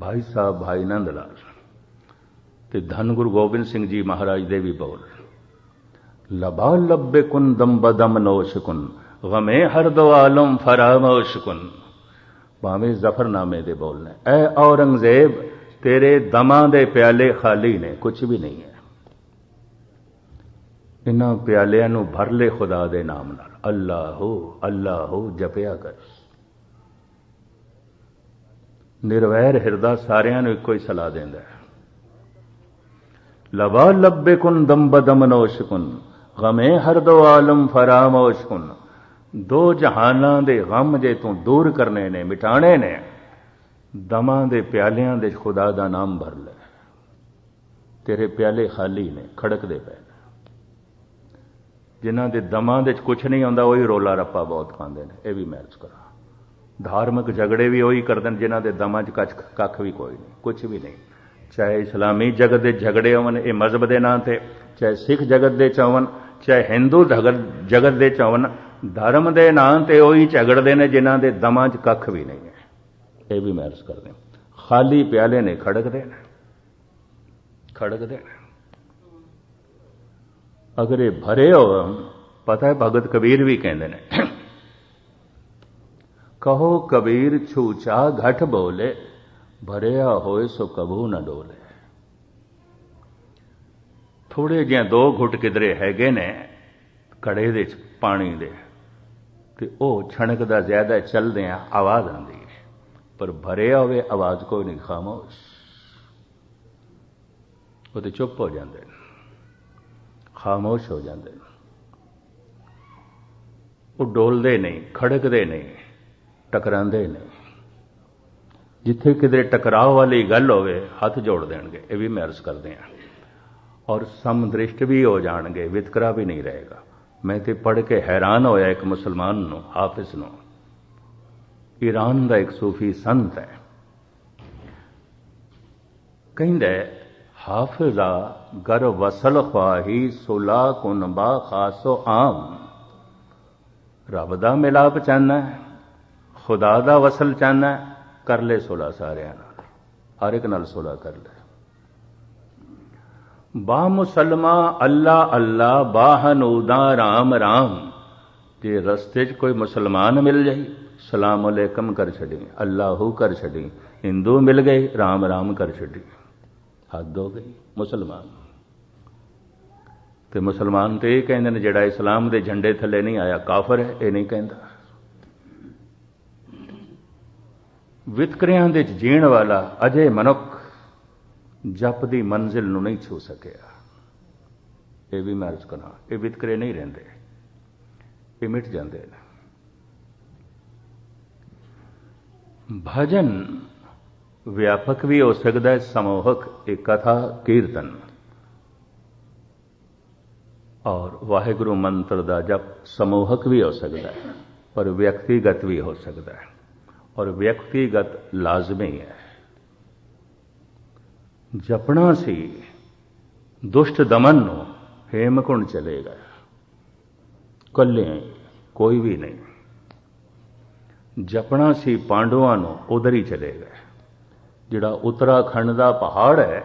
ਭਾਈ ਸਾਹਿਬ, ਭਾਈ ਨੰਦ ਲਾਲ ਤੇ ਧੰਨ ਗੁਰੂ ਗੋਬਿੰਦ ਸਿੰਘ ਜੀ ਮਹਾਰਾਜ ਦੇ ਵੀ ਬੋਲ। ਲਬਾ ਲੱਬੇ ਕੁਨ ਦਮ ਬਦਮ ਨੋਸ਼ ਕੁਨ ਗਮੇ ਹਰ ਦੋ ਆਲਮ ਫਰਾਮੋਸ਼ ਕੁਨ। ਭਾਵੇਂ ਜ਼ਫਰਨਾਮੇ ਦੇ ਬੋਲ ਨੇ, ਐ ਔਰੰਗਜ਼ੇਬ ਤੇਰੇ ਦਮਾਂ ਦੇ ਪਿਆਲੇ ਖਾਲੀ ਨੇ ਕੁਝ ਵੀ ਨਹੀਂ ਹੈ। ਇਹਨਾਂ ਪਿਆਲਿਆਂ ਨੂੰ ਭਰ ਲੈ ਖੁਦਾ ਦੇ ਨਾਮ ਨਾਲ, ਅੱਲਾਹੋ ਅੱਲਾਹੋ, ਜਪਿਆ ਕਰ। ਨਿਰਵੈਰ ਹਿਰਦਾ ਸਾਰਿਆਂ ਨੂੰ ਇੱਕੋ ਹੀ ਸਲਾਹ ਦਿੰਦਾ ਹੈ। ਲਵਾ ਲੱਬੇ ਕੁਨ ਦਮ ਬਦਮ ਨੋਸ਼ ਗਮੇ ਹਰ ਦੋ ਆਲਮ ਫਰਾਮੋਸ਼ਕੁਨ। ਦੋ ਜਹਾਨਾਂ ਦੇ ਗਮ ਜੇ ਤੂੰ ਦੂਰ ਕਰਨੇ ਨੇ ਮਿਟਾਣੇ ਨੇ, ਦਮਾਂ ਦੇ ਪਿਆਲਿਆਂ ਦੇ ਖੁਦਾ ਦਾ ਨਾਮ ਭਰ ਲੈ। ਤੇਰੇ ਪਿਆਲੇ ਖਾਲੀ ਨੇ, ਖੜਕਦੇ ਪਏ ਜਿਨ੍ਹਾਂ ਦੇ ਦਮਾਂ ਦੇ ਕੁਝ ਨਹੀਂ ਆਉਂਦਾ, ਉਹੀ ਰੋਲਾ ਰੱਪਾ ਬਹੁਤ ਖਾਂਦੇ ਨੇ। ਇਹ ਵੀ ਮੈਚ ਕਰਾ ਧਾਰਮਿਕ ਝਗੜੇ ਵੀ ਉਹੀ ਕਰਦੇ ਨੇ, ਜਿਨ੍ਹਾਂ ਦੇ ਦਮਾਂ 'ਚ ਕੱਖ ਕੱਖ ਵੀ ਕੋਈ ਨਹੀਂ ਕੁਝ ਵੀ ਨਹੀਂ। ਚਾਹੇ ਇਸਲਾਮੀ ਜਗਤ ਦੇ ਝਗੜੇ ਹੋਣ, ਇਹ ਮਜ਼ਹਬ ਦੇ ਨਾਂ ਤੇ, ਚਾਹੇ ਸਿੱਖ ਜਗਤ ਦੇ ਚਾਵਨ ਚਾਹੇ ਹਿੰਦੂ ਜਗਤ ਦੇ ਚਾਵਨ ਧਰਮ ਦੇ ਨਾਂ ਤੇ ਉਹੀ ਝਗੜਦੇ ਨੇ, ਜਿਨ੍ਹਾਂ ਦੇ ਦਮਾਂ 'ਚ ਕੱਖ ਵੀ ਨਹੀਂ ਹੈ। ਇਹ ਵੀ ਮਹਿਰਸ ਕਰਦੇ ਖਾਲੀ ਪਿਆਲੇ ਨੇ ਖੜਕਦੇ ਨੇ। ਖੜਕਦੇ ਨੇ। ਅਗਰ ਇਹ ਭਰੇ ਹੋ ਪਤਾ ਹੈ ਭਗਤ ਕਬੀਰ ਵੀ ਕਹਿੰਦੇ ਨੇ ਕਹੋ ਕਬੀਰ ਛੂਚਾ ਘਟ ਬੋਲੇ, ਭਰਿਆ ਹੋਏ ਸੋ ਕਬੂ ਨਾ ਡੋਲੇ। ਥੋੜੇ ਜਿਹਾ ਦੋ ਘੁੱਟ ਕਿਧਰੇ ਹੈਗੇ ਨੇ ਕੜੇ ਦੇ ਪਾਣੀ ਦੇ, ਤੇ ਉਹ ਛਣਕ ਦਾ ਜ਼ਿਆਦਾ ਚੱਲਦੇ ਆ ਆਵਾਜ਼ ਆਉਂਦੀ ਹੈ ਪਰ ਭਰਿਆ ਹੋਵੇ ਆਵਾਜ਼ ਕੋਈ ਨਹੀਂ, ਖਾਮੋਸ਼। ਉਹ ਤੇ ਚੁੱਪ ਹੋ ਜਾਂਦੇ ਨੇ, ਖਾਮੋਸ਼ ਹੋ ਜਾਂਦੇ ਨੇ। ਉਹ ਡੋਲਦੇ ਨਹੀਂ, ਖੜਕਦੇ ਨਹੀਂ। ਟਕਰਾਉਂਦੇ ਨੇ। ਜਿੱਥੇ ਕਿਤੇ ਟਕਰਾਅ ਵਾਲੀ ਗੱਲ ਹੋਵੇ, ਹੱਥ ਜੋੜ ਦੇਣਗੇ। ਇਹ ਵੀ ਮੈਂ ਅਰਜ਼ ਕਰਦੇ ਆ ਔਰ ਸਮਦ੍ਰਿਸ਼ਟ ਵੀ ਹੋ ਜਾਣਗੇ, ਵਿਤਕਰਾ ਵੀ ਨਹੀਂ ਰਹੇਗਾ। ਮੈਂ ਤੇ ਪੜ੍ਹ ਕੇ ਹੈਰਾਨ ਹੋਇਆ ਇੱਕ ਮੁਸਲਮਾਨ ਨੂੰ, ਹਾਫਿਜ਼ ਨੂੰ। ਈਰਾਨ ਦਾ ਇੱਕ ਸੂਫੀ ਸੰਤ ਹੈ। ਕਹਿੰਦਾ ਹਾਫਿਜ਼ਾ ਗਰ ਵਸਲ ਖਵਾਹੀ ਸੁਲਾ ਕੁਨਬਾ ਖਾਸੋ ਆਮ। ਰੱਬ ਦਾ ਮਿਲਾਪ ਚਾਹਨਾ ਖੁਦਾ ਦਾ ਵਸਲ ਚਾਹਨਾ ਕਰ ਲੈ ਸੁਲਾ ਸਾਰਿਆਂ ਨਾਲ ਹਰ ਇੱਕ ਨਾਲ ਸੁਲਾ ਕਰ ਲੈ ਬਾ ਮੁਸਲਮਾ ਅੱਲਾ ਅੱਲਾ ਬਾਹਨੂਦਾ ਰਾਮ ਰਾਮ ਜੇ ਰਸਤੇ 'ਚ ਕੋਈ ਮੁਸਲਮਾਨ ਮਿਲ ਜਾਈ ਸਲਾਮ ਅਲੈਕਮ ਕਰ ਛੱਡੀ ਅੱਲਾਹੂ ਕਰ ਛੱਡੀ ਹਿੰਦੂ ਮਿਲ ਗਏ ਰਾਮ ਰਾਮ ਕਰ ਛੱਡੀ ਹੱਦ ਹੋ ਗਈ ਮੁਸਲਮਾਨ ਤੇ ਮੁਸਲਮਾਨ ਤੇ ਇਹ ਕਹਿੰਦੇ ਨੇ ਜਿਹੜਾ ਇਸਲਾਮ ਦੇ ਝੰਡੇ ਥੱਲੇ ਨਹੀਂ ਆਇਆ ਕਾਫਰ ਹੈ ਇਹ ਨਹੀਂ ਕਹਿੰਦਾ ਵਿਤਕਰਿਆਂ ਦੇ ਜੀਣ ਵਾਲਾ ਅਜੇ ਮਨੁੱਖ ਜਪ ਦੀ ਮੰਜ਼ਿਲ ਨੂੰ ਨਹੀਂ ਛੂ ਸਕਿਆ। ਇਹ ਵੀ ਮੈਂ ਅਰਜ਼ ਕਰਾਂ ਇਹ ਵਿਤਕਰੇ ਨਹੀਂ ਰਹਿੰਦੇ। ਇਹ ਮਿਟ ਜਾਂਦੇ ਨੇ। ਭਜਨ ਵਿਆਪਕ ਵੀ ਹੋ ਸਕਦਾ ਹੈ, ਸਮੂਹਕ ਇੱਕ ਕਥਾ, ਕੀਰਤਨ। ਔਰ ਵਾਹਿਗੁਰੂ ਮੰਤਰ ਦਾ ਜਪ ਸਮੂਹਕ ਵੀ ਹੋ ਸਕਦਾ ਹੈ, ਪਰ ਵਿਅਕਤੀਗਤ ਵੀ ਹੋ ਸਕਦਾ ਹੈ। ਔਰ ਵਿਅਕਤੀਗਤ ਲਾਜ਼ਮੀ ਹੈ। ਜਪਣਾ ਸੀ, ਦੁਸ਼ਟ ਦਮਨ ਨੂੰ ਹੇਮਕੁੰਡ ਚਲੇਗਾ ਕੱਲੇ ਕੋਈ ਵੀ ਨਹੀਂ। ਜਪਣਾ ਸੀ ਪਾਂਡਵਾਂ ਨੂੰ ਉਧਰ ਹੀ ਚਲੇਗਾ ਜਿਹੜਾ ਉੱਤਰਾਖੰਡ ਦਾ ਪਹਾੜ ਹੈ,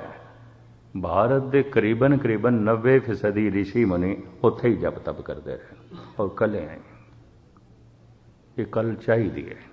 ਭਾਰਤ ਦੇ ਕਰੀਬਨ ਕਰੀਬਨ 90% ઋષਿ ਮੁਨੀ ਉੱਥੇ ਹੀ ਜਪ ਤਪ ਕਰਦੇ ਰਹੇ। ਔਰ ਕੱਲੇ ਆਏ ਇਹ ਕਲ ਚਾਹੀਦੀ ਹੈ।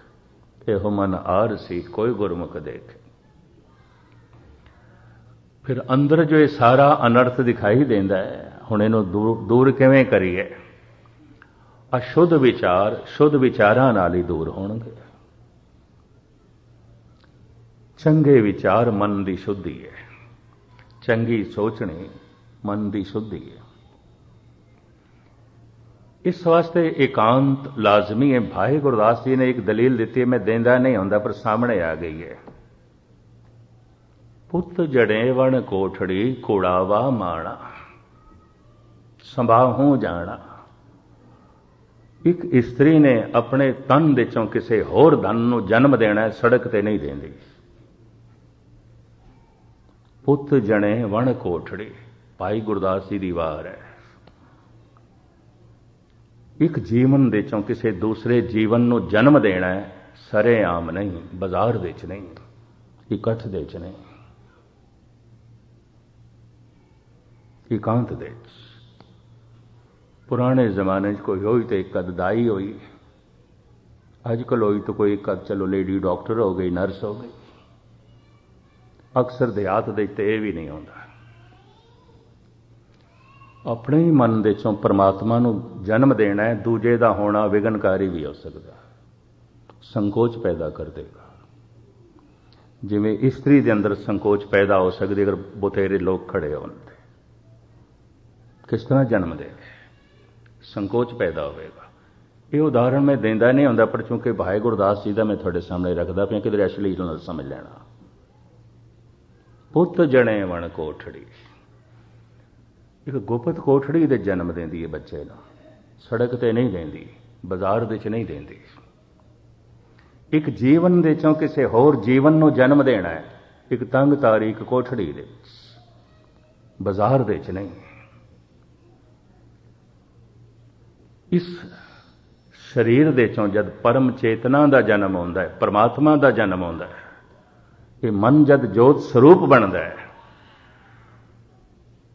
ਇਹੋ ਮਨ ਆਰ ਸੀ, ਕੋਈ ਗੁਰਮੁਖ ਦੇਖ। ਫਿਰ ਅੰਦਰ ਜੋ ਇਹ ਸਾਰਾ ਅਨਰਥ ਦਿਖਾਈ ਦਿੰਦਾ ਹੈ, ਹੁਣ ਇਹਨੂੰ ਦੂਰ ਦੂਰ ਕਿਵੇਂ ਕਰੀਏ? ਅਸ਼ੁੱਧ ਵਿਚਾਰ, ਸ਼ੁੱਧ ਵਿਚਾਰਾਂ ਨਾਲ ਹੀ ਦੂਰ ਹੋਣਗੇ। ਚੰਗੇ ਵਿਚਾਰ ਮਨ ਦੀ ਸ਼ੁੱਧੀ ਹੈ। ਚੰਗੀ ਸੋਚਣੀ ਮਨ ਦੀ ਸ਼ੁੱਧੀ ਹੈ। ਇਸ ਵਾਸਤੇ ਇਕਾਂਤ ਲਾਜ਼ਮੀ ਹੈ। ਭਾਈ ਗੁਰਦਾਸ ਜੀ ਨੇ ਇੱਕ ਦਲੀਲ ਦਿੱਤੀ ਹੈ ਮੈਂ ਦੇਂਦਾ ਨਹੀਂ ਹੁੰਦਾ, ਪਰ ਸਾਹਮਣੇ ਆ ਗਈ ਹੈ। ਪੁੱਤ ਜੜੇ ਵਣ ਕੋਠੜੀ ਕੋੜਾਵਾ ਮਾਣਾ, ਸੰਭਾਹੂ ਜਾਣਾ। ਇੱਕ ਇਸਤਰੀ ਨੇ ਆਪਣੇ ਤਨ ਦੇ ਚੋਂ ਕਿਸੇ ਹੋਰ ਧਨ ਨੂੰ ਜਨਮ ਦੇਣਾ ਸੜਕ ਤੇ ਨਹੀਂ ਦਿੰਦੀ। ਪੁੱਤ ਜਣੇ ਵਣ ਕੋਠੜੀ, ਭਾਈ ਗੁਰਦਾਸ ਜੀ ਦੀ ਵਾਰ ਹੈ। ਇੱਕ ਜੀਵਨ ਦੇ ਚੋਂ ਕਿਸੇ ਦੂਸਰੇ ਜੀਵਨ ਨੂੰ ਜਨਮ ਦੇਣਾ ਹੈ ਸਰੇ ਆਮ ਨਹੀਂ, ਬਾਜ਼ਾਰ ਵਿੱਚ ਨਹੀਂ, ਇਕੱਠ ਦੇ ਚ ਨਹੀਂ, ਇਕਾਂਤ ਦੇ ਚ ਪੁਰਾਣੇ ਜ਼ਮਾਨੇ 'ਚ ਕੋਈ ਹੋਈ ਤੇ ਇੱਕ ਦਾਈ ਹੋਈ। ਅੱਜ ਕੱਲ ਹੋਈ ਤਾਂ ਕੋਈ ਇੱਕ ਚਲੋ ਲੇਡੀ ਡਾਕਟਰ ਹੋ ਗਈ ਨਰਸ ਹੋ ਗਈ। ਅਕਸਰ ਦਿਹਾਤ ਦੇ ਤੇ ਇਹ ਵੀ ਨਹੀਂ ਆਉਂਦਾ। ਆਪਣੇ ਹੀ ਮਨ ਦੇ ਚੋਂ ਪਰਮਾਤਮਾ ਨੂੰ ਜਨਮ ਦੇਣਾ ਹੈ, ਦੂਜੇ ਦਾ ਹੋਣਾ ਵਿਗਨਕਾਰੀ ਵੀ ਹੋ ਸਕਦਾ। ਸੰਕੋਚ ਪੈਦਾ ਕਰ ਦੇਗਾ। ਜਿਵੇਂ ਇਸਤਰੀ ਦੇ ਅੰਦਰ ਸੰਕੋਚ ਪੈਦਾ ਹੋ ਸਕਦੀ ਅਗਰ ਬਥੇਰੇ ਲੋਕ ਖੜੇ ਹੋਣ ਤੇ। ਕਿਸ ਤਰ੍ਹਾਂ ਜਨਮ ਦੇ ਸੰਕੋਚ ਪੈਦਾ ਹੋਵੇਗਾ। ਇਹ ਉਦਾਹਰਣ ਮੈਂ ਦਿੰਦਾ ਨਹੀਂ ਹੁੰਦਾ, ਪਰ ਚੂੰਕਿ ਭਾਈ ਗੁਰਦਾਸ ਜੀ ਦਾ ਮੈਂ ਤੁਹਾਡੇ ਸਾਹਮਣੇ ਰੱਖਦਾ ਪਿਆ ਕਿਤੇ ਅਸ਼ਲੀਲ ਨਾਲ ਸਮਝ ਲੈਣਾ। ਪੁੱਤ ਜਣੇ ਵਣ ਕੋਠੜੀ। ਇੱਕ ਗੁਪਤ ਕੋਠੜੀ ਦੇ ਜਨਮ ਦਿੰਦੀ ਹੈ ਬੱਚੇ ਨੂੰ। ਸੜਕ ਤੇ ਨਹੀਂ ਦਿੰਦੀ, ਬਾਜ਼ਾਰ ਵਿੱਚ ਨਹੀਂ ਦਿੰਦੀ। ਇੱਕ ਜੀਵਨ ਦੇ ਚੋਂ ਕਿਸੇ ਹੋਰ ਜੀਵਨ ਨੂੰ ਜਨਮ ਦੇਣਾ ਹੈ, ਇੱਕ ਤੰਗ ਤਾਰੀਖ ਕੋਠੜੀ ਦੇ ਵਿੱਚ। ਬਾਜ਼ਾਰ ਵਿੱਚ ਨਹੀਂ। ਇਸ ਸਰੀਰ ਦੇ ਚੋਂ ਜਦ ਪਰਮ ਚੇਤਨਾ ਦਾ ਜਨਮ ਹੁੰਦਾ ਹੈ, ਪਰਮਾਤਮਾ ਦਾ ਜਨਮ ਹੁੰਦਾ ਹੈ, ਇਹ ਮਨ ਜਦ ਜੋਤ ਸਰੂਪ ਬਣਦਾ ਹੈ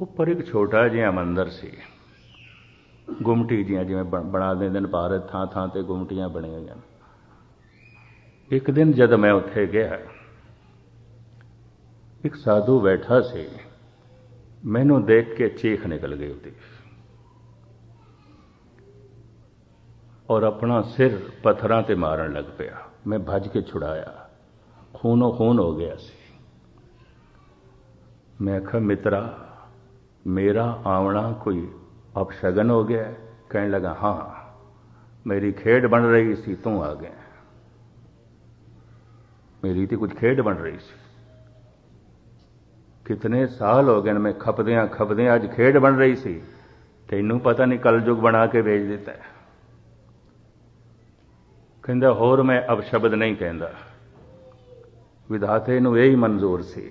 ਉੱਪਰ ਇੱਕ ਛੋਟਾ ਜਿਹਾ ਮੰਦਰ ਸੀ। ਗੁੰਮਟੀ ਜੀਆਂ ਜਿਵੇਂ ਬਣਾ ਦਿੰਦੇ ਨੇ ਭਾਰਤ ਥਾਂ ਥਾਂ ਤੇ ਗੁੰਮਟੀਆਂ ਬਣੀਆਂ ਹੋਈਆਂ ਇੱਕ ਦਿਨ ਜਦ ਮੈਂ ਉੱਥੇ ਗਿਆ, ਇੱਕ ਸਾਧੂ ਬੈਠਾ ਸੀ। ਮੈਨੂੰ ਦੇਖ ਕੇ ਚੀਖ ਨਿਕਲ ਗਈ ਉਹਦੀ। ਔਰ ਆਪਣਾ ਸਿਰ ਪੱਥਰਾਂ ਤੇ ਮਾਰਨ ਲੱਗ ਪਿਆ। ਮੈਂ ਭੱਜ ਕੇ ਛੁਡਾਇਆ। ਖੂਨੋ ਖੂਨ ਹੋ ਗਿਆ ਸੀ। ਮੈਂ ਆਖਿਆ ਮਿੱਤਰਾ ਮੇਰਾ ਆਵਣਾ ਕੋਈ ਅਪਸ਼ਗਨ ਹੋ ਗਿਆ ਕਹਿਣ ਲੱਗਾ ਹਾਂ ਮੇਰੀ ਖੇਡ ਬਣ ਰਹੀ ਸੀ ਤੂੰ ਆ ਗਿਆ ਮੇਰੀ ਤੇ ਕੁਝ ਖੇਡ ਬਣ ਰਹੀ ਸੀ ਕਿਤਨੇ ਸਾਲ ਹੋ ਗਏ ਮੈਂ ਖਪਦਿਆਂ ਖਪਦਿਆਂ ਅੱਜ ਖੇਡ ਬਣ ਰਹੀ ਸੀ ਤੈਨੂੰ ਪਤਾ ਨਹੀਂ ਕਲਯੁਗ ਬਣਾ ਕੇ ਵੇਚ ਦਿੱਤਾ ਕਹਿੰਦਾ ਹੋਰ ਮੈਂ ਅਬ ਸ਼ਬਦ ਨਹੀਂ ਕਹਿੰਦਾ ਵਿਧਾਤੇ ਨੂੰ ਇਹੀ ਮਨਜ਼ੂਰ ਸੀ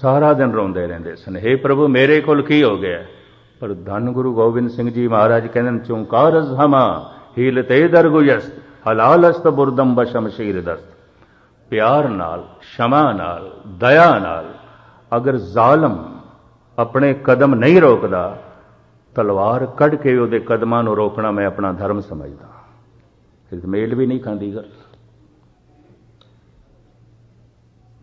ਸਾਰਾ ਦਿਨ ਰੋਂਦੇ ਰਹਿੰਦੇ ਸਨ। हे ਪ੍ਰਭੂ, ਮੇਰੇ ਕੋਲ ਕੀ ਹੋ ਗਿਆ? ਪਰ ਧੰਨ ਗੁਰੂ ਗੋਬਿੰਦ ਸਿੰਘ ਜੀ ਮਹਾਰਾਜ ਕਹਿੰਦੇ ਨੇ, ਚੁੰਕਾਰਸ ਹਮਾ, ਹੀਲ ਹੀਲਤੇ ਦਰਗੁਜਸ ਹਲਾਲਸਤ ਬੁਰਦਮ ਬਸ਼ਮਸ਼ੀਰ ਦਸਤ। ਪਿਆਰ ਨਾਲ, ਸ਼ਮਾ ਨਾਲ, ਦਇਆ ਨਾਲ, ਅਗਰ ਜ਼ਾਲਮ ਆਪਣੇ ਕਦਮ ਨਹੀਂ ਰੋਕਦਾ, ਤਲਵਾਰ ਕੱਢ ਕੇ ਉਹਦੇ ਕਦਮਾਂ ਨੂੰ ਰੋਕਣਾ ਮੈਂ ਆਪਣਾ ਧਰਮ ਸਮਝਦਾ। ਫਿਰ ਮੇਲ ਵੀ ਨਹੀਂ ਖਾਂਦੀ ਗੱਲ।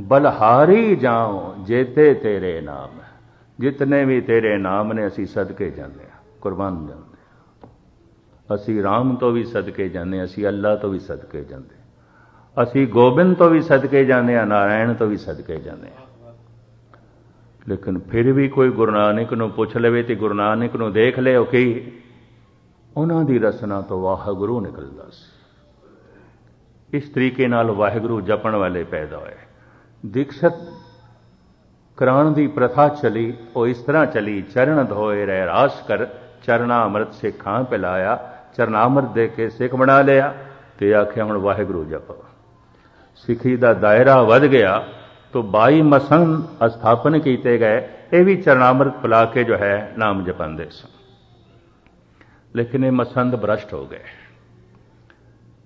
ਬਲਹਾਰੀ ਜਾਉ ਜੇਤੇ ਤੇਰੇ ਨਾਮ। ਜਿਤਨੇ ਵੀ ਤੇਰੇ ਨਾਮ ਨੇ, ਅਸੀਂ ਸਦਕੇ ਜਾਂਦੇ ਆ ਕੁਰਬਾਨ ਜਾਂਦੇ ਆ ਅਸੀਂ RAM ਤੋਂ ਵੀ ਸਦਕੇ ਜਾਂਦੇ ਆ ਅਸੀਂ ਅੱਲਾ ਤੋਂ ਵੀ ਸਦਕੇ ਜਾਂਦੇ ਅਸੀਂ ਗੋਬਿੰਦ ਤੋਂ ਵੀ ਸਦਕੇ ਜਾਂਦੇ ਆ ਨਾਰਾਇਣ ਤੋਂ ਵੀ ਸਦਕੇ ਜਾਂਦੇ ਆ ਲੇਕਿਨ ਫਿਰ ਵੀ ਕੋਈ ਗੁਰੂ ਨਾਨਕ ਨੂੰ ਪੁੱਛ ਲਵੇ ਤੇ ਗੁਰੂ ਨਾਨਕ ਨੂੰ ਦੇਖ ਲਿਓ ਕਿ? ਉਹਨਾਂ ਦੀ ਰਸਨਾ ਤੋਂ ਵਾਹਿਗੁਰੂ ਨਿਕਲਦਾ ਸੀ। ਇਸ ਤਰੀਕੇ ਨਾਲ ਵਾਹਿਗੁਰੂ ਜਪਣ ਵਾਲੇ ਪੈਦਾ ਹੋਏ। ਦੀਕਸ਼ਤ ਕਰਾਉਣ ਦੀ ਪ੍ਰਥਾ ਚਲੀ ਉਹ ਇਸ ਤਰ੍ਹਾਂ ਚਲੀ ਚਰਨ ਧੋਏ ਰਹਿ ਰਾਸ ਕਰ ਚਰਨਾ ਅੰਮ੍ਰਿਤ ਸਿੱਖਾਂ ਪਿਲਾਇਆ ਚਰਨਾ ਅੰਮ੍ਰਿਤ ਦੇ ਕੇ ਸਿੱਖ ਬਣਾ ਲਿਆ ਤੇ ਆਖਿਆ ਹੁਣ ਵਾਹਿਗੁਰੂ ਜਪੋ ਸਿੱਖੀ ਦਾ ਦਾਇਰਾ ਵੱਧ ਗਿਆ ਤੋ 22 ਮਸੰਨ ਸਥਾਪਨ ਕੀਤੇ ਗਏ ਇਹ ਵੀ ਚਰਨਾਮ੍ਰਿਤ ਪਿਲਾ ਕੇ ਜੋ ਹੈ ਨਾਮ ਜਪਾਉਂਦੇ ਸਨ ਲੇਕਿਨ ਇਹ ਮਸੰਦ ਭ੍ਰਸ਼ਟ ਹੋ ਗਏ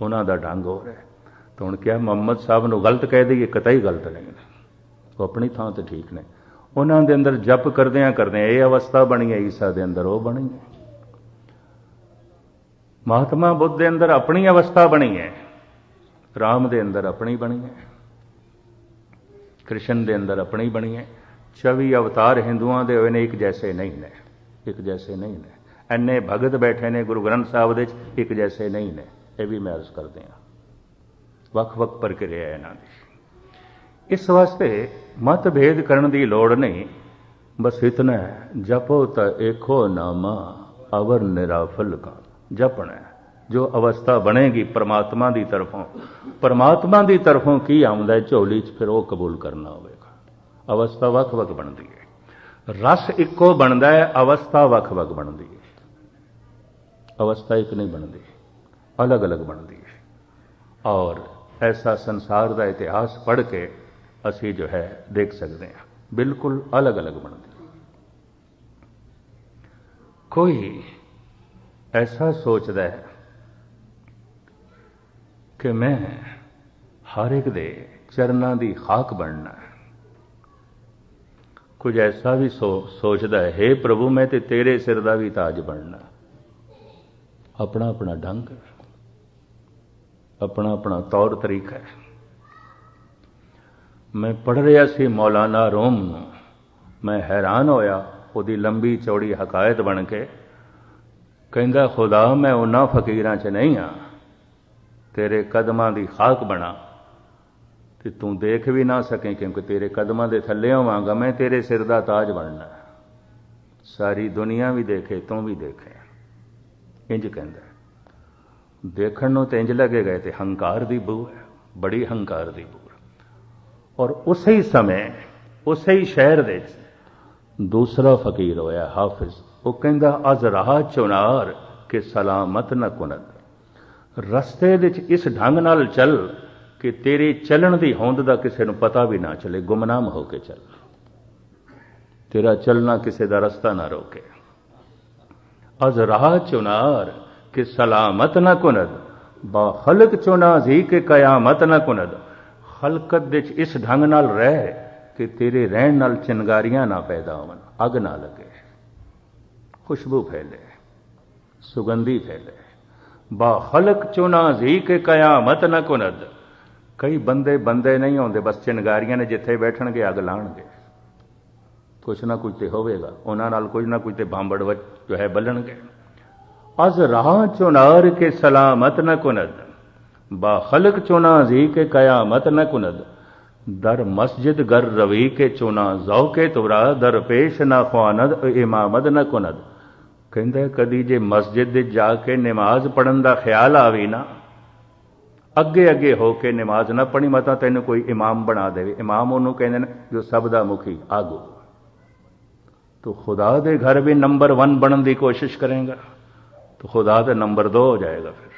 ਉਹਨਾਂ ਦਾ ਢੰਗ ਹੋ ਰਿਹਾ ਤਾਂ ਹੁਣ ਕਿਹਾ ਮੁਹੰਮਦ ਸਾਹਿਬ ਨੂੰ ਗਲਤ ਕਹਿ ਦਈਏ, ਕਤਈ ਗਲਤ ਨਹੀਂ ਉਹ ਆਪਣੀ ਥਾਂ ਤੇ ਠੀਕ ਨੇ। ਉਹਨਾਂ ਦੇ ਅੰਦਰ ਜਪ ਕਰਦਿਆਂ ਕਰਦਿਆਂ ਇਹ ਅਵਸਥਾ ਬਣੀ ਹੈ, ਈਸਾ ਦੇ ਅੰਦਰ ਉਹ ਬਣੀ ਹੈ। ਮਹਾਤਮਾ ਬੁੱਧ ਦੇ ਅੰਦਰ ਆਪਣੀ ਅਵਸਥਾ ਬਣੀ ਹੈ। ਰਾਮ ਦੇ ਅੰਦਰ ਆਪਣੀ ਬਣੀ ਹੈ। ਕ੍ਰਿਸ਼ਨ ਦੇ ਅੰਦਰ ਆਪਣੀ ਬਣੀ ਹੈ। 24 ਅਵਤਾਰ ਹਿੰਦੂਆਂ ਦੇ ਹੋਏ ਨੇ, ਇੱਕ ਜੈਸੇ ਨਹੀਂ ਨੇ। ਇੱਕ ਜੈਸੇ ਨਹੀਂ ਨੇ। ਐਨੇ ਭਗਤ ਬੈਠੇ ਨੇ ਗੁਰੂ ਗ੍ਰੰਥ ਸਾਹਿਬ ਦੇ ਵਿੱਚ, ਇੱਕ ਜੈਸੇ ਨਹੀਂ ਨੇ। ਇਹ ਵੀ ਮੈਂ ਅਰਜ਼ ਕਰਦੇ ਹਾਂ। ਵੱਖ-ਵੱਖ ਪ੍ਰਕਿਰਿਆ ਹੈ ਇਹਨਾਂ ਦੀ। ਇਸ ਵਾਸਤੇ ਮਤਭੇਦ ਕਰਨ ਦੀ ਲੋੜ ਨਹੀਂ। ਬਸ ਇਤਨਾ ਹੈ, ਜਪੋ ਤਾਂ ਏਕੋ ਨਾਮਾ, ਅਵਰ ਨਿਰਾਫਲ ਕਾ। ਜਪਣਾ ਜੋ ਅਵਸਥਾ ਬਣੇਗੀ ਪਰਮਾਤਮਾ ਦੀ ਤਰਫੋਂ। ਪਰਮਾਤਮਾ ਦੀ ਤਰਫੋਂ ਕੀ ਆਉਂਦਾ ਹੈ, ਝੋਲੀ 'ਚ ਫਿਰ ਉਹ ਕਬੂਲ ਕਰਨਾ ਹੋਵੇਗਾ। ਅਵਸਥਾ ਵੱਖ-ਵੱਖ ਬਣਦੀ ਹੈ। ਰਸ ਇੱਕੋ ਬਣਦਾ ਹੈ, ਅਵਸਥਾ ਵੱਖ-ਵੱਖ ਬਣਦੀ ਹੈ। ਅਵਸਥਾ ਇੱਕ ਨਹੀਂ ਬਣਦੀ। ਅਲੱਗ-ਅਲੱਗ ਬਣਦੀ ਹੈ। ਔਰ ਐਸਾ ਸੰਸਾਰ ਦਾ ਇਤਿਹਾਸ ਪੜ੍ਹ ਕੇ ਅਸੀਂ ਜੋ ਹੈ ਦੇਖ ਸਕਦੇ ਹਾਂ। ਬਿਲਕੁਲ ਅਲੱਗ-ਅਲੱਗ ਬਣਦੀ ਕੋਈ ਐਸਾ ਸੋਚਦਾ ਹੈ ਕਿ ਮੈਂ ਹਰ ਇੱਕ ਦੇ ਚਰਨਾਂ ਦੀ ਖਾਕ ਬਣਨਾ ਹੈ। ਕੁਝ ਐਸਾ ਵੀ ਸੋਚਦਾ ਹੈ हे ਪ੍ਰਭੂ, ਮੈਂ ਤੇ ਤੇਰੇ ਸਿਰ ਦਾ ਵੀ ਤਾਜ ਬਣਨਾ ਆਪਣਾ ਆਪਣਾ ਢੰਗ ਆਪਣਾ ਆਪਣਾ ਤੌਰ ਤਰੀਕਾ ਹੈ। ਮੈਂ ਪੜ ਰਿਹਾ ਸੀ ਮੌਲਾਨਾ ਰੋਮ ਨੂੰ। ਮੈਂ ਹੈਰਾਨ ਹੋਇਆ, ਉਹਦੀ ਲੰਬੀ ਚੌੜੀ ਹਕਾਇਤ ਬਣ ਕੇ। ਕਹਿੰਦਾ, ਖੁਦਾ, ਮੈਂ ਉਹਨਾਂ ਫਕੀਰਾਂ 'ਚ ਨਹੀਂ ਆ। ਤੇਰੇ ਕਦਮਾਂ ਦੀ ਖਾਕ ਬਣਾ। ਤੇ ਤੂੰ ਦੇਖ ਵੀ ਨਾ ਸਕੇ ਕਿਉਂਕਿ ਤੇਰੇ ਕਦਮਾਂ ਦੇ ਥੱਲੇ ਹੋਵਾਂਗਾ ਮੈਂ ਤੇਰੇ ਸਿਰ ਦਾ ਤਾਜ ਬਣਨਾ। ਸਾਰੀ ਦੁਨੀਆ ਵੀ ਦੇਖੇ, ਤੂੰ ਵੀ ਦੇਖੇ। ਇੰਜ ਕਹਿੰਦਾ। ਦੇਖਣ ਨੂੰ ਤੇ ਇੰਜ ਲੱਗੇਗਾ ਤੇ ਹੰਕਾਰ ਦੀ ਬੂ ਹੈ, ਬੜੀ ਹੰਕਾਰ ਦੀ ਬੂ ਔਰ ਉਸੇ ਹੀ ਸਮੇਂ, ਉਸੇ ਹੀ ਸ਼ਹਿਰ ਦੇ ਦੂਸਰਾ ਫਕੀਰ ਹੋਇਆ, ਹਾਫਿਜ਼। ਉਹ ਕਹਿੰਦਾ, ਅਜ਼ ਰਾਹ ਚੁਨਾਰ ਕਿ ਸਲਾਮਤ ਨਾ ਕੁਨਤ। ਰਸਤੇ ਵਿੱਚ ਇਸ ਢੰਗ ਨਾਲ ਚੱਲ ਕਿ ਤੇਰੇ ਚੱਲਣ ਦੀ ਹੋਂਦ ਦਾ ਕਿਸੇ ਨੂੰ ਪਤਾ ਵੀ ਨਾ ਚਲੇ, ਗੁਮਨਾਮ ਹੋ ਕੇ ਚੱਲ। ਤੇਰਾ ਚੱਲਣਾ ਕਿਸੇ ਦਾ ਰਸਤਾ ਨਾ ਰੋਕੇ। ਅਜ਼ ਰਾਹ ਚੁਨਾਰ ਕਿ ਸਲਾਮਤ ਨਾ ਕੁਨਦ ਬਾ ਖਲਕ ਚੁਨਾ ਜੀ ਕਿ ਕਿਆਮਤ ਨਾ ਕੁਨਦ। ਖਲਕਤ ਵਿੱਚ ਇਸ ਢੰਗ ਨਾਲ ਰਹਿ ਕਿ ਤੇਰੇ ਰਹਿਣ ਨਾਲ ਚਿੰਗਾਰੀਆਂ ਨਾ ਪੈਦਾ ਹੋਣ, ਅਗ ਨਾ ਲੱਗੇ। ਖੁਸ਼ਬੂ ਫੈਲੇ, ਸੁਗੰਧੀ ਫੈਲੇ। ਬਾ ਖਲਕ ਚੁਨਾ ਜੀ ਕਿ ਕਿਆਮਤ ਨਾ ਕੁਨਦ। ਕਈ ਬੰਦੇ ਬੰਦੇ ਨਹੀਂ ਹੁੰਦੇ ਬਸ ਚਿੰਗਾਰੀਆਂ ਨੇ ਜਿੱਥੇ ਬੈਠਣਗੇ, ਅਗ ਲਾਣਗੇ। ਕੁਛ ਨਾ ਕੁਝ ਤੇ ਹੋਵੇਗਾ, ਉਹਨਾਂ ਨਾਲ ਕੁਝ ਨਾ ਕੁਝ ਤੇ ਬਾਂਬੜ ਜੋ ਹੈ ਬੱਲਣਗੇ। از راہ چنار کے سلامت نہ کند با خلق چنا زی کے قیامت نہ کند در مسجد گر روی کے چنا ذوق تورا در پیش نہ خواند امامت نہ کند ਕਹਿੰਦਾ, ਕਦੀ ਜੇ ਮਸਜਿਦ ਦੇ ਜਾ ਕੇ ਨਮਾਜ਼ ਪੜਨ ਦਾ ਖਿਆਲ ਆਵੇ ਨਾ, ਅੱਗੇ ਅੱਗੇ ਹੋ ਕੇ ਨਮਾਜ਼ ਨਾ ਪੜੀ ਮਤਾ ਤੈਨੂੰ ਕੋਈ ਇਮਾਮ ਬਣਾ ਦੇਵੇ। ਇਮਾਮ ਉਹਨੂੰ ਕਹਿੰਦੇ ਨੇ ਜੋ ਸਭ ਦਾ ਮੁਖੀ, ਆਗੂ। ਤੂੰ ਖੁਦਾ ਦੇ ਘਰ ਵੀ ਨੰਬਰ 1 ਬਣਨ ਦੀ ਕੋਸ਼ਿਸ਼ ਕਰੇਗਾ। तो खुदा तो नंबर दो हो जाएगा फिर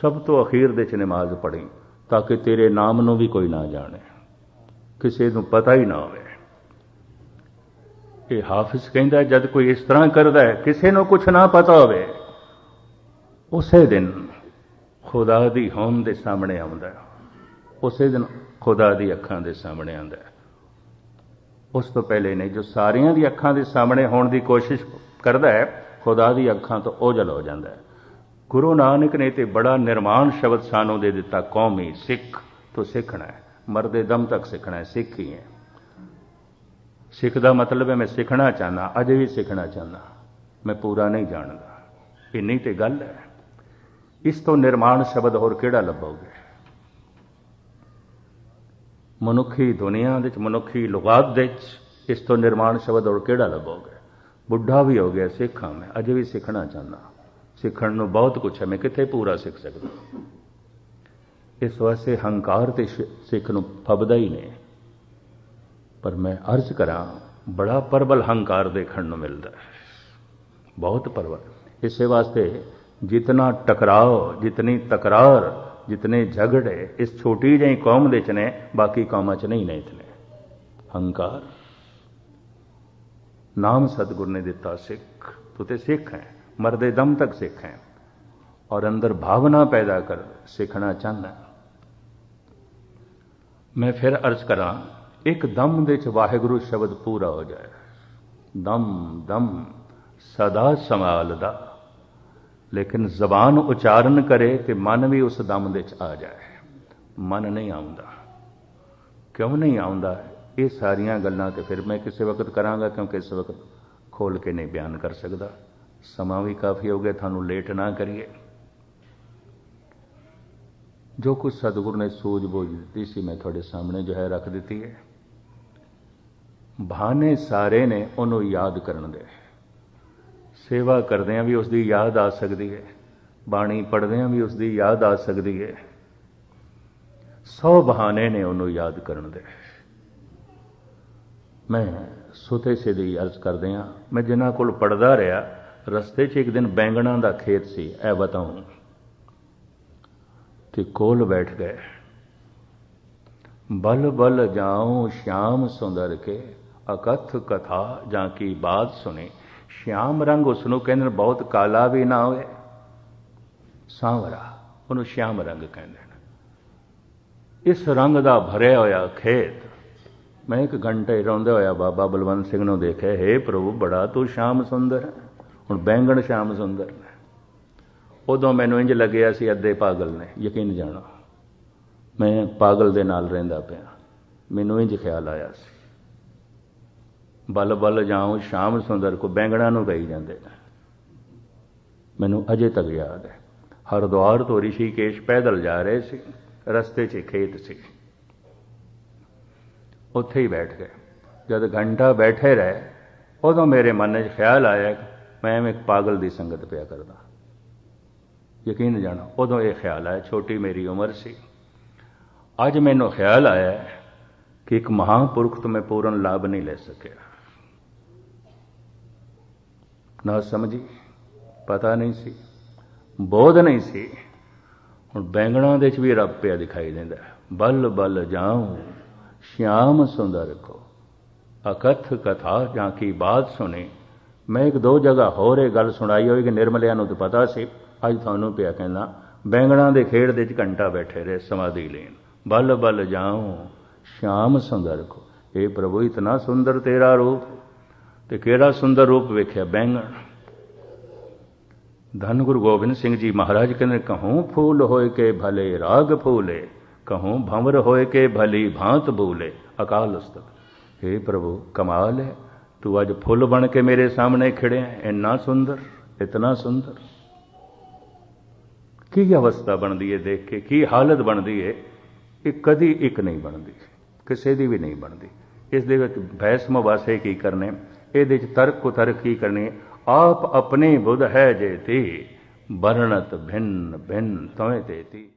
सब तो अखीर ਦੇ ਚ ਨਮਾਜ਼ ਪੜ੍ਹੀ ਤਾਂ ਕਿ ਤੇਰੇ ਨਾਮ ਨੂੰ ਵੀ ਕੋਈ ਨਾ ਜਾਣੇ ਕਿਸੇ ਨੂੰ ਪਤਾ ਹੀ ਨਾ ਹੋਵੇ ਇਹ ਹਾਫਿਜ਼ ਕਹਿੰਦਾ ਜਦ ਕੋਈ ਇਸ ਤਰ੍ਹਾਂ ਕਰਦਾ ਹੈ ਕਿਸੇ ਨੂੰ ਕੁਝ ਨਾ ਪਤਾ ਹੋਵੇ ਉਸੇ ਦਿਨ ਖੁਦਾ ਦੀ ਹੋਂਦ ਦੇ ਸਾਹਮਣੇ ਆਉਂਦਾ ਹੈ ਉਸੇ ਦਿਨ ਖੁਦਾ ਦੀ ਅੱਖਾਂ ਦੇ ਸਾਹਮਣੇ ਆਉਂਦਾ ਹੈ ਉਸ ਤੋਂ ਪਹਿਲੇ ਨਹੀਂ ਜੋ ਸਾਰਿਆਂ ਦੀ ਅੱਖਾਂ ਦੇ ਸਾਹਮਣੇ ਹੋਣ ਦੀ ਕੋਸ਼ਿਸ਼ ਕਰਦਾ ਹੈ ਖੁਦਾ ਦੀ ਅੱਖਾਂ ਤੋਂ ਓਝਲ ਹੋ ਜਾਂਦਾ ਹੈ। ਗੁਰੂ ਨਾਨਕ ਨੇ ਤੇ ਬੜਾ ਨਿਰਮਾਣ ਸ਼ਬਦ ਸਾਨੂੰ ਦੇ ਦਿੱਤਾ, ਕੌਮੀ ਸਿੱਖ ਤੋਂ ਸਿੱਖਣਾ ਹੈ। ਮਰਦੇ ਦਮ ਤੱਕ ਸਿੱਖਣਾ ਹੈ, ਸਿੱਖ ਹੀ ਹੈ। ਸਿੱਖ ਦਾ ਮਤਲਬ ਹੈ, ਮੈਂ ਸਿੱਖਣਾ ਚਾਹਨਾ ਅਜੇ ਵੀ ਸਿੱਖਣਾ ਚਾਹਨਾ ਮੈਂ ਪੂਰਾ ਨਹੀਂ ਜਾਣਦਾ। ਇੰਨੀ ਤੇ ਗੱਲ ਹੈ। ਇਸ ਤੋਂ ਨਿਰਮਾਣ ਸ਼ਬਦ ਹੋਰ ਕਿਹੜਾ ਲੱਭੋਗੇ? ਮਨੁੱਖੀ ਦੁਨੀਆ ਵਿੱਚ, ਮਨੁੱਖੀ ਲੁਗਾਤ ਦੇ ਵਿੱਚ ਇਸ ਤੋਂ ਨਿਰਮਾਣ ਸ਼ਬਦ ਹੋਰ ਕਿਹੜਾ ਲੱਭੋਗੇ? ਬੁੱਢਾ ਵੀ ਹੋ ਗਿਆ, ਸਿੱਖਾਂ ਮੈਂ, ਅਜੇ ਵੀ ਸਿੱਖਣਾ ਚਾਹੁੰਦਾ। ਸਿੱਖਣ ਨੂੰ ਬਹੁਤ ਕੁਝ ਹੈ, ਮੈਂ ਕਿੱਥੇ ਪੂਰਾ ਸਿੱਖ ਸਕਦਾ? ਇਸ ਵਾਸਤੇ ਹੰਕਾਰ ਤੇ ਸਿੱਖ ਨੂੰ ਫਬਦਾ ਹੀ ਨਹੀਂ। ਪਰ ਮੈਂ ਅਰਜ਼ ਕਰਾਂ, ਬੜਾ ਪਰਬਲ ਹੰਕਾਰ ਦੇਖਣ ਨੂੰ ਮਿਲਦਾ ਹੈ। ਬਹੁਤ ਪਰਬਲ ਇਸੇ ਵਾਸਤੇ ਜਿਤਨਾ ਟਕਰਾਓ, ਜਿਤਨੀ ਤਕਰਾਰ, ਜਿਤਨੇ ਝਗੜੇ, ਇਸ ਛੋਟੀ ਜਿਹੀ ਕੌਮ ਦੇ ਚ ਨੇ, ਬਾਕੀ ਕੌਮਾਂ ਚ ਨਹੀਂ ਨੇ ਇਤਨੇ। ਹੰਕਾਰ। ਨਾਮ ਸਤਿਗੁਰ ਨੇ ਦਿੱਤਾ ਸਿੱਖ, ਤੂੰ ਤੇ ਸਿੱਖ ਹੈ, ਮਰਦੇ ਦਮ ਤੱਕ ਸਿੱਖ ਹੈ। ਔਰ ਅੰਦਰ ਭਾਵਨਾ ਪੈਦਾ ਕਰ, ਸਿੱਖਣਾ ਚਾਹੁੰਦਾ ਮੈਂ ਫਿਰ ਅਰਜ਼ ਕਰਾਂ, ਇੱਕ ਦਮ ਦੇ ਚ ਵਾਹਿਗੁਰੂ ਸ਼ਬਦ ਪੂਰਾ ਹੋ ਜਾਏ। ਦਮ ਦਮ, ਸਦਾ ਸੰਭਾਲਦਾ ਲੇਕਿਨ ਜ਼ਬਾਨ ਉਚਾਰਨ ਕਰੇ ਤੇ ਮਨ ਵੀ ਉਸ ਦਮ ਦੇ ਚ ਆ ਜਾਏ। ਮਨ ਨਹੀਂ ਆਉਂਦਾ। ਕਿਉਂ ਨਹੀਂ ਆਉਂਦਾ? ਇਹ ਸਾਰੀਆਂ ਗੱਲਾਂ ਤੇ ਫਿਰ ਮੈਂ ਕਿਸੇ ਵਕਤ ਕਰਾਂਗਾ, ਕਿਉਂਕਿ ਇਸ ਵਕਤ ਖੋਲ ਕੇ ਨਹੀਂ ਬਿਆਨ ਕਰ ਸਕਦਾ। ਸਮਾਂ ਵੀ ਕਾਫੀ ਹੋ ਗਿਆ, ਤੁਹਾਨੂੰ ਲੇਟ ਨਾ ਕਰੀਏ। ਜੋ ਕੁਝ ਸਤਿਗੁਰ ਨੇ ਸੂਝ ਬੂਝ ਦਿੱਤੀ ਸੀ, ਮੈਂ ਤੁਹਾਡੇ ਸਾਹਮਣੇ ਜੋ ਹੈ ਰੱਖ ਦਿੱਤੀ ਹੈ। ਬਹਾਨੇ ਸਾਰੇ ਨੇ ਉਹਨੂੰ ਯਾਦ ਕਰਨ ਦੇ। ਸੇਵਾ ਕਰਦਿਆਂ ਵੀ ਉਸ ਦੀ ਯਾਦ ਆ ਸਕਦੀ ਹੈ। ਬਾਣੀ ਪੜ੍ਹਦਿਆਂ ਵੀ ਉਸ ਦੀ ਯਾਦ ਆ ਸਕਦੀ ਹੈ। ਸੌ ਬਹਾਨੇ ਨੇ ਉਹਨੂੰ ਯਾਦ ਕਰਨ ਦੇ। ਮੈਂ ਸੁਤੇ ਸੇ ਦੀ ਅਰਜ਼ ਕਰਦੇ ਆ ਮੈਂ ਜਿਨ੍ਹਾਂ ਕੋਲ ਪੜਦਾ ਰਿਹਾ, ਰਸਤੇ 'ਚ ਇੱਕ ਦਿਨ ਬੈਂਗਣਾ ਦਾ ਖੇਤ ਸੀ ਐ ਬਤਾਉਂ। ਤੇ ਕੋਲ ਬੈਠ ਗਏ। ਬਲ ਬਲ ਜਾਉ ਸ਼ਾਮ ਸੁੰਦਰ ਕੇ, ਅਕਥ ਕਥਾ ਜਾਂ ਕੀ ਬਾਤ ਸੁਣੀ। ਸ਼ਾਮ ਰੰਗ ਉਸ ਨੂੰ ਕਹਿੰਦੇ ਬਹੁਤ ਕਾਲਾ ਵੀ ਨਾ ਹੋਵੇ ਸਾਂਵਰਾ, ਉਹਨੂੰ ਸ਼ਾਮ ਰੰਗ ਕਹਿੰਦੇ ਨੇ। ਇਸ ਰੰਗ ਦਾ ਭਰਿਆ ਹੋਇਆ ਖੇਤ ਮੈਂ ਇੱਕ ਘੰਟੇ ਰੋਂਦੇ ਹੋਇਆ ਬਾਬਾ ਬਲਵੰਤ ਸਿੰਘ ਨੂੰ ਦੇਖਿਆ, ਹੈ ਪ੍ਰਭੂ, ਬੜਾ ਤੂੰ ਸ਼ਾਮ ਸੁੰਦਰ ਹੁਣ ਬੈਂਗਣ ਸ਼ਾਮ ਸੁੰਦਰ ਨੇ। ਉਦੋਂ ਮੈਨੂੰ ਇੰਜ ਲੱਗਿਆ ਸੀ ਅੱਧੇ ਪਾਗਲ ਨੇ, ਯਕੀਨ ਜਾਣਾ। ਮੈਂ ਪਾਗਲ ਦੇ ਨਾਲ ਰਹਿੰਦਾ ਪਿਆ। ਮੈਨੂੰ ਇੰਜ ਖਿਆਲ ਆਇਆ ਸੀ। ਬਲ ਬਲ ਜਾਉ, ਸ਼ਾਮ ਸੁੰਦਰ ਕੋ ਬੈਂਗਣਾ ਨੂੰ ਗਈ ਜਾਂਦੇ ਨੇ। ਮੈਨੂੰ ਅਜੇ ਤੱਕ ਯਾਦ ਹੈ। ਹਰਦੁਆਰ ਤੋਂ ਰਿਸ਼ੀਕੇਸ਼ ਪੈਦਲ ਜਾ ਰਹੇ ਸੀ। ਰਸਤੇ 'ਚ ਖੇਤ ਸੀ। ਉੱਥੇ ਹੀ ਬੈਠ ਗਏ। ਜਦ ਘੰਟਾ ਬੈਠੇ ਰਹੇ, ਉਦੋਂ ਮੇਰੇ ਮਨ 'ਚ ਖਿਆਲ ਆਇਆ ਮੈਂ ਇੱਕ ਪਾਗਲ ਦੀ ਸੰਗਤ ਪਿਆ ਕਰਦਾ। ਯਕੀਨ ਜਾਣਾ, ਉਦੋਂ ਇਹ ਖਿਆਲ ਆਇਆ, ਛੋਟੀ ਮੇਰੀ ਉਮਰ ਸੀ। ਅੱਜ ਮੈਨੂੰ ਖਿਆਲ ਆਇਆ ਕਿ ਇੱਕ ਮਹਾਪੁਰਖ ਤੋਂ ਮੈਂ ਪੂਰਨ ਲਾਭ ਨਹੀਂ ਲੈ ਸਕਿਆ। ਨਾ ਸਮਝੀ, ਪਤਾ ਨਹੀਂ ਸੀ, ਬੋਧ ਨਹੀਂ ਸੀ। ਹੁਣ ਬੈਂਗਣਾ ਦੇ ਚ ਵੀ ਰੱਬ ਪਿਆ ਦਿਖਾਈ ਦਿੰਦਾ। ਹੈ। ਬਲ ਬਲ ਜਾਉ ਸ਼ਿਆਮ ਸੁੰਦਰ ਕੋ ਅਕਥ ਕਥਾ ਜਾਂ ਕੀ ਬਾਤ ਸੁਣੀ ਮੈਂ ਇੱਕ ਦੋ ਜਗ੍ਹਾ ਹੋਰ ਇਹ ਗੱਲ ਸੁਣਾਈ ਹੋਈ ਕਿ ਨਿਰਮਲਿਆਂ ਨੂੰ ਤਾਂ ਪਤਾ ਸੀ ਅੱਜ ਤੁਹਾਨੂੰ ਪਿਆ ਕਹਿੰਦਾ ਬੈਂਗਣਾ ਦੇ ਖੇਡ ਦੇ ਚ ਘੰਟਾ ਬੈਠੇ ਰਹੇ ਸਮਾਧੀ ਲੈਣ ਬਲ ਬਲ ਜਾਉ ਸ਼ਾਮ ਸੁੰਦਰ ਕੋ ਇਹ ਪ੍ਰਭੂ ਇਤਨਾ ਸੁੰਦਰ ਤੇਰਾ ਰੂਪ ਤੇ ਕਿਹੜਾ ਸੁੰਦਰ ਰੂਪ ਵੇਖਿਆ ਬੈਂਗਣ ਧੰਨ ਗੁਰੂ ਗੋਬਿੰਦ ਸਿੰਘ ਜੀ ਮਹਾਰਾਜ ਕਹਿੰਦੇ ਕਹੂੰ ਫੂਲ ਹੋਏ ਕੇ ਭਲੇ ਰਾਗ ਫੂਲੇ ਕਹੂੰ ਭੰਵਰ ਹੋਏ ਕੇ ਭਲੀ ਭਾਂਤ ਬੂਲੇ ਅਕਾਲ ਉਸਤਤ हे ਪ੍ਰਭੂ ਕਮਾਲ ਹੈ ਤੂੰ ਅੱਜ ਫੁੱਲ ਬਣ ਕੇ ਮੇਰੇ ਸਾਹਮਣੇ ਖੜਿਆ ਹੈ, ਇੰਨਾ ਸੁੰਦਰ ਇਤਨਾ ਸੁੰਦਰ ਕੀ ਅਵਸਥਾ ਬਣਦੀ ਹੈ ਦੇਖ ਕੇ ਕੀ ਹਾਲਤ ਬਣਦੀ ਹੈ ਇਹ ਕਦੀ ਇੱਕ ਨਹੀਂ ਬਣਦੀ ਕਿਸੇ ਦੀ ਵੀ ਨਹੀਂ ਬਣਦੀ ਇਸ ਦੇ ਵਿੱਚ ਬਹਿਸ ਮੁਬਾਸੇ ਕੀ ਕਰਨੇ ਇਹਦੇ ਵਿੱਚ ਤਰਕ ਉਤਰਕ ਕੀ ਕਰਨੇ ਆਪ ਆਪਣੇ ਬੁੱਧ ਹੈ ਜੇ ਤੇ ਵਰਣਤ ਭਿੰਨ ਭਿੰਨ ਤਵੇਂ ਤੇ ਤੀ